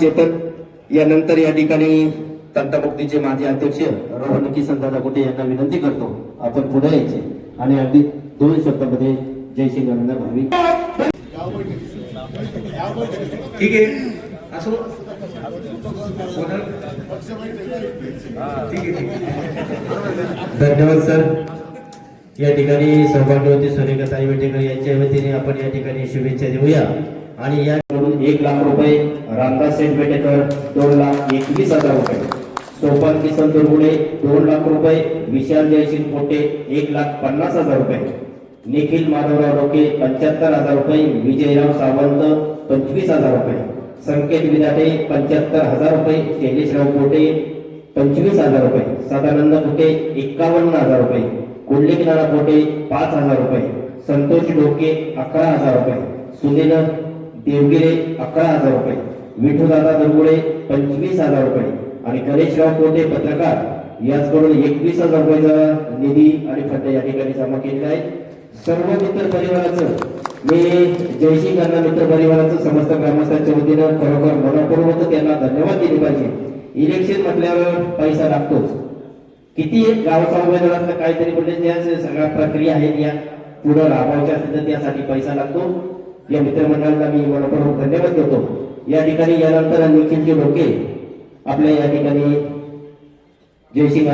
चेतन यानंतर या ठिकाणी तंटामुक्तीचे माजी अध्यक्ष रोहन किसन दादा कुठे यांना विनंती करतो आपण पुढे यायचे. आणि अगदी दोन शब्दामध्ये जय श्री भावी. ठीक आहे. असो. धन्यवाद सर. या ठिकाणी सौभाग्यवती सुरेखाताई वेटेकर यांच्या वतीने आपण या ठिकाणी शुभेच्छा देऊया. आणि याकडून एक लाख रुपये रामदास सेठ वेटेकर दोन लाख एकवीस हजार रुपये. सोपान किसन दुर्गुडे दोन लाख रुपये. विशाल जयसिंग पोटे एक लाख पन्नास हजार रुपये. निखिल माधवराव डोके पंच्याहत्तर हजार रुपये. विजयराव सावंत पंचवीस हजार रुपये. संकेत विदाटे पंच्याहत्तर हजार रुपये. शैलेशराव पोटे पंचवीस हजार रुपये. सदानंद कुटे एक्कावन्न हजार रुपये. कुंडलिक नाना पोटे पाच हजार रुपये. संतोष डोके अकरा हजार रुपये. सुनील देवगिरे अकरा हजार रुपये. विठूदादा दरगुळे पंचवीस हजार रुपये. आणि गणेशराव कोटे पत्रकार याचकडून एकवीस हजार रुपयाचा निधी आणि फंड या ठिकाणी जमा केलेला आहे. सर्व मित्र परिवाराचं मी जयसिंग अण्णा मित्र परिवाराचं समस्त ग्रामस्थांच्या वतीनं खरोखर मनपूर्वक त्यांना धन्यवाद दिले पाहिजे. इलेक्शन म्हटल्यावर पैसा लागतोच. किती गावचा उमेदवार असला काहीतरी म्हणजे त्या सगळ्या प्रक्रिया आहेत या पुढं राबवायच्या असतील तर त्यासाठी पैसा लागतो. या मित्रमंडळाला मी मनपूर्वक धन्यवाद देतो. या ठिकाणी यानंतर निखिलजी डोके आपल्या या ठिकाणी जयसिंग